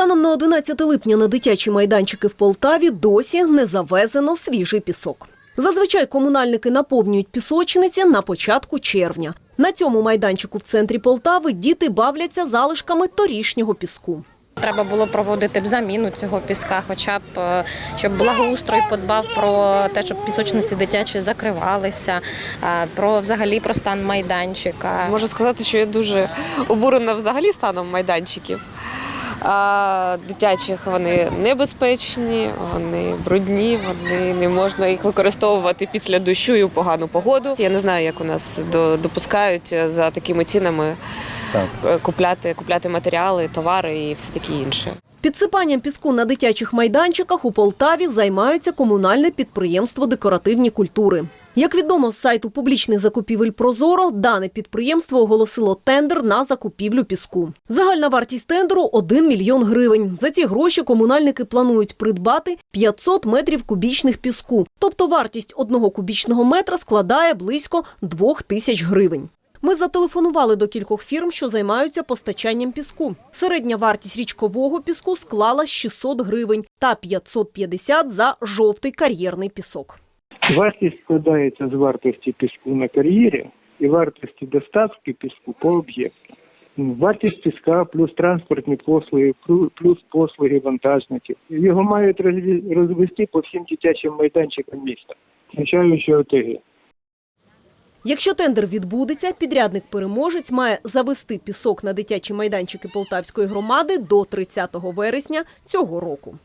Станом на 11 липня на дитячі майданчики в Полтаві досі не завезено свіжий пісок. Зазвичай комунальники наповнюють пісочниці на початку червня. На цьому майданчику в центрі Полтави діти бавляться залишками торішнього піску. Треба було проводити б заміну цього піска, хоча б е, щоб благоустрой подбав про те, щоб пісочниці дитячі закривалися, е, про взагалі про стан майданчика. Можу сказати, що я дуже обурена взагалі станом майданчиків. А, дитячих вони небезпечні, вони брудні, вони не можна їх використовувати після дощу і у погану погоду. Я не знаю, як у нас до- допускають за такими цінами е, купляти, купляти матеріали, товари і все таке інше. Підсипанням піску на дитячих майданчиках у Полтаві займаються комунальне підприємство декоративні культури. Як відомо з сайту публічних закупівель Прозоро, дане підприємство оголосило тендер на закупівлю піску. Загальна вартість тендеру 1 мільйон гривень. За ці гроші комунальники планують придбати 500 метрів кубічних піску. Тобто вартість одного кубічного метра складає близько 2 тисяч гривень. Ми зателефонували до кількох фірм, що займаються постачанням піску. Середня вартість річкового піску склала 600 гривень та 550 за жовтий кар'єрний пісок. Вартість складається з вартості піску на кар'єрі і вартості доставки піску по об'єкту. Ну, Вартість піска плюс транспортні послуги, плюс послуги вантажників. Його мають розвести по всім дитячим майданчикам міста, включаючи ОТГ. Якщо тендер відбудеться, підрядник-переможець має завести пісок на дитячі майданчики Полтавської громади до 30 вересня цього року.